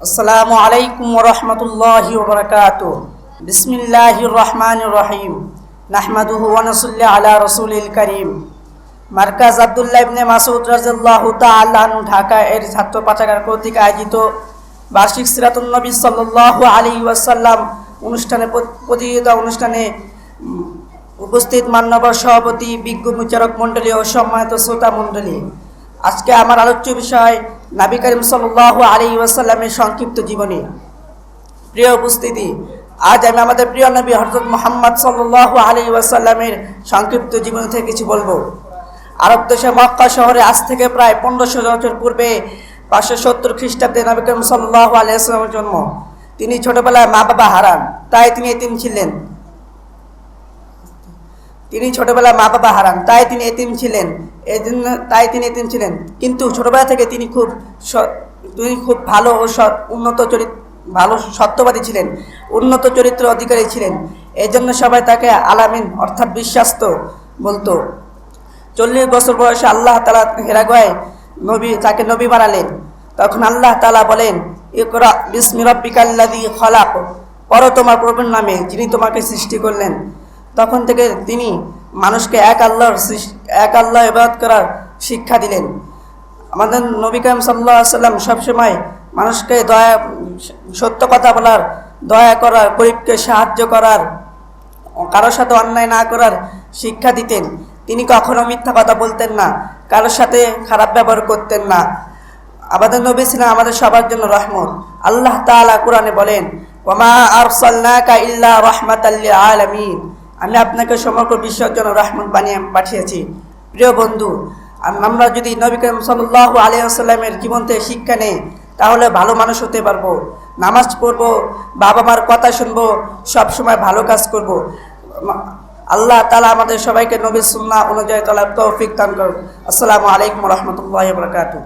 আসসালামু আলাইকুম রহমতুল্লাহি ওবরাকাত বিসমিল্লাহির রহমানির রহিম। নাহমাদুহু ওয়া নাসাল্লি আলা রাসূলিল করিম। মার্কাজ আব্দুল্লাহ ইবনে মাসউদ রাদিয়াল্লাহু তাআলা আনহু ঢাকা এর ছাত্র পাঠাগার কর্তৃক আয়োজিত বার্ষিক সিরাতুন নবী সাল্লাল্লাহু আলাইহি ওয়াসাল্লাম অনুষ্ঠানে প্র- প্রতিযোগিতা অনুষ্ঠানে উপস্থিত মান্যবর সভাপতি, বিজ্ঞ বিচারক মণ্ডলী ও সম্মানিত শ্রোতা মণ্ডলী। আজকে আমার আলোচ্য বিষয় নাবি করিম সাল্লাল্লাহু আলাইহি ওয়াসাল্লামের সংক্ষিপ্ত জীবনী। প্রিয় উপস্থিতি, আজ আমি আমাদের প্রিয় নবী হজরত মোহাম্মদ সাল্লাল্লাহু আলাইহি ওয়াসাল্লামের সংক্ষিপ্ত জীবনী থেকে কিছু বলব। আরব দেশে মক্কা শহরে আজ থেকে প্রায় পনেরোশো বছর পূর্বে পাঁচশো সত্তর খ্রিস্টাব্দে নবী করিম সাল্লাল্লাহু আলাইহি ওয়াসাল্লামের জন্ম। তিনি ছোটবেলায় মা বাবা হারান, তাই তিনি এতিম ছিলেন। তিনি ছোটবেলায় মা বাবা হারান, তাই তিনি এতিম ছিলেন। এই জন্য তাই তিনি এতিম ছিলেন। কিন্তু ছোটবেলা থেকে তিনি খুব তিনি খুব ভালো ও উন্নত চরিত্র ভালো সত্যবাদী ছিলেন, উন্নত চরিত্র অধিকারী ছিলেন। এই জন্য সবাই তাকে আলামিন অর্থাৎ বিশ্বাস্ত বলতো। চল্লিশ বছর বয়সে আল্লাহ তালা হেরাগয় নবী, তাকে নবী বানালেন। তখন আল্লাহ তালা বলেন, ইকরা বিসমি রব্বিকাল্লাযী খলাক। পড়ো তোমার প্রভুর নামে যিনি তোমাকে সৃষ্টি করলেন। তখন থেকে তিনি মানুষকে এক আল্লাহর এক আল্লাহ ইবাদত করার শিক্ষা দিলেন। আমাদের নবী কালাম সাল্লাহ সাল্লাম সবসময় মানুষকে দয়া, সত্য কথা বলার, দয়া করার, গরিবকে সাহায্য করার, কারোর সাথে অন্যায় না করার শিক্ষা দিতেন। তিনি কখনো মিথ্যা কথা বলতেন না, কারোর সাথে খারাপ ব্যবহার করতেন না। আমাদের নবী ছিলেন আমাদের সবার জন্য রহমত। আল্লাহ তাআলা কোরআনে বলেন ওমা আরসালনাকা ইল্লা রাহমাতাল্লিল আলামিন আমি আপনাকে সমগ্র বিশ্বের জন্য রহমত বানিয়ে পাঠিয়েছি। প্রিয় বন্ধু, আম- আমরা যদি নবী করিম সাল্লাল্লাহু আলাইহি ওয়াসাল্লামের জীবন থেকে শিক্ষা নেই, তাহলে ভালো মানুষ হতে পারব। নামাজ পড়ব, বাবা মার কথা শুনব সব সময় ভালো কাজ করব। আল্লাহ তালা আমাদের সবাইকে নবী সুন্নাহ অনুযায়ী তালা তৌফিক দান করুন আসসালামু আলাইকুম রহমতুল্লাহ বরকাতু